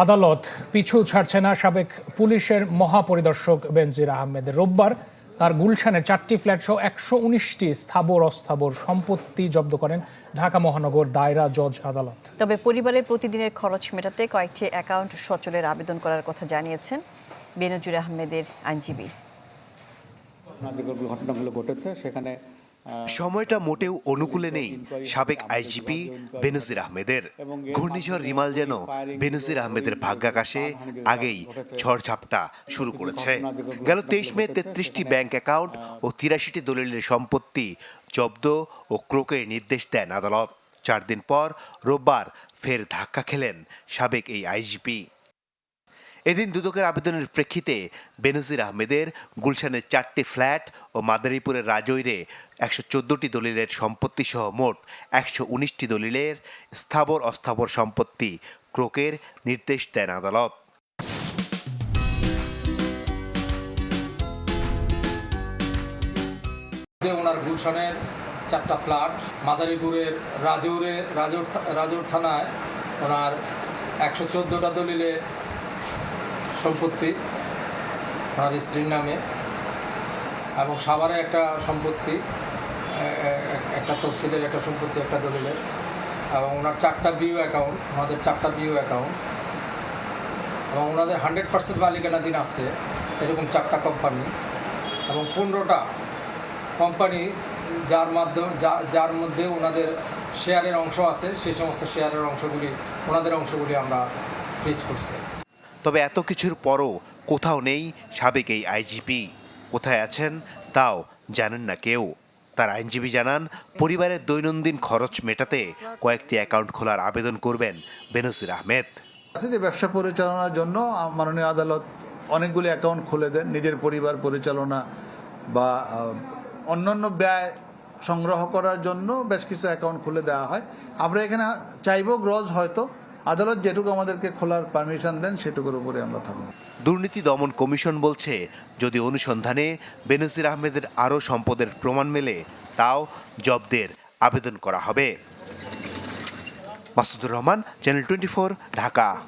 আদালত পিছু ছাড়ছে না সাবেক পুলিশের মহাপরিদর্শক বেনজির আহমেদের রোববার তার গুলশানের চারটি ফ্ল্যাট সহ একশো উনিশটি স্থাবর অস্থাবর সম্পত্তি জব্দ করেন ঢাকা মহানগর দায়রা জজ আদালত। তবে পরিবারের প্রতিদিনের খরচ মেটাতে কয়েকটি অ্যাকাউন্ট সচলের আবেদন করার কথা জানিয়েছেন বেনজুর আহমেদের আইনজীবী। ঘটনাগুলো ঘটেছে সেখানে সময়টা মোটেও অনুকূলে নেই। সাবেক আইজিপি বেনজির আহমেদের। ঘূর্ণিঝড় রিমাল যেন বেনজির আহমেদের ভাগ্যাকাশে আগেই ঝড়ঝাপটা শুরু করেছে। গেল তেইশ মে, তেত্রিশটি ব্যাংক অ্যাকাউন্ট ও তিরাশিটি দলিলের সম্পত্তি জব্দ ও ক্রোকের নির্দেশ দেন আদালত। চার দিন পর রোববার ফের ধাক্কা খেলেন সাবেক এই আইজিপি। এদিন দুদকের আবেদনের প্রেক্ষিতে বেনজির আহমেদের গুলশানের চারটি ফ্ল্যাট ও মাদারীপুরের রাজৈরে একশো চোদ্দটি দলিলের সম্পত্তি সহ মোট একশো উনিশটি দলিলের স্থাবর অস্থাবর সম্পত্তি ক্রোকের নির্দেশ দেন আদালত। ওনার গুলশানের চারটা ফ্ল্যাট মাদারীপুরের রাজৌরে, রাজৌর রাজৌর থানায় ওনার একশো চোদ্দোটা দলিলে সম্পত্তি ওনার স্ত্রীর নামে এবং সাভারে একটা সম্পত্তি একটা তফসিলের, একটা সম্পত্তি, একটা দলিলের। এবং ওনার চারটা বিও অ্যাকাউন্ট ওনাদের চারটা বিও অ্যাকাউন্ট এবং ওনাদের হান্ড্রেড পার্সেন্ট মালিকানাধীন আছে এরকম চারটা কোম্পানি এবং পনেরোটা কোম্পানি যার মাধ্যমে যার মধ্যে ওনাদের শেয়ারের অংশ আছে সেই সমস্ত শেয়ারের অংশগুলি, ওনাদের অংশগুলি আমরা ফ্রিজ করছি। তবে এত কিছুর পরও কোথাও নেই সাবেক এই আইজিপি। কোথায় আছেন তাও জানেন না কেউ। তার আইনজীবী জানান, পরিবারের দৈনন্দিন খরচ মেটাতে কয়েকটি অ্যাকাউন্ট খোলার আবেদন করবেন বেনজির আহমেদ। যে ব্যবসা পরিচালনার জন্য মাননীয় আদালত অনেকগুলি অ্যাকাউন্ট খুলে দেন, নিজের পরিবার পরিচালনা বা অন্যান্য ব্যয় সংগ্রহ করার জন্য বেশ কিছু অ্যাকাউন্ট খুলে দেওয়া হয়। আমরা এখানে চাইব গ্রজ হয়তো আদালত যেটুকু আমাদেরকে খোলার পারমিশন দেন, সেটুকুর উপরে আমরা থাকব। দুর্নীতি দমন কমিশন বলছে, যদি অনুসন্ধানে বেনজির আহমেদের আরও সম্পদের প্রমাণ মেলে, তাও জব্দের আবেদন করা হবে। Masudur Rahman channel twenty Dhaka.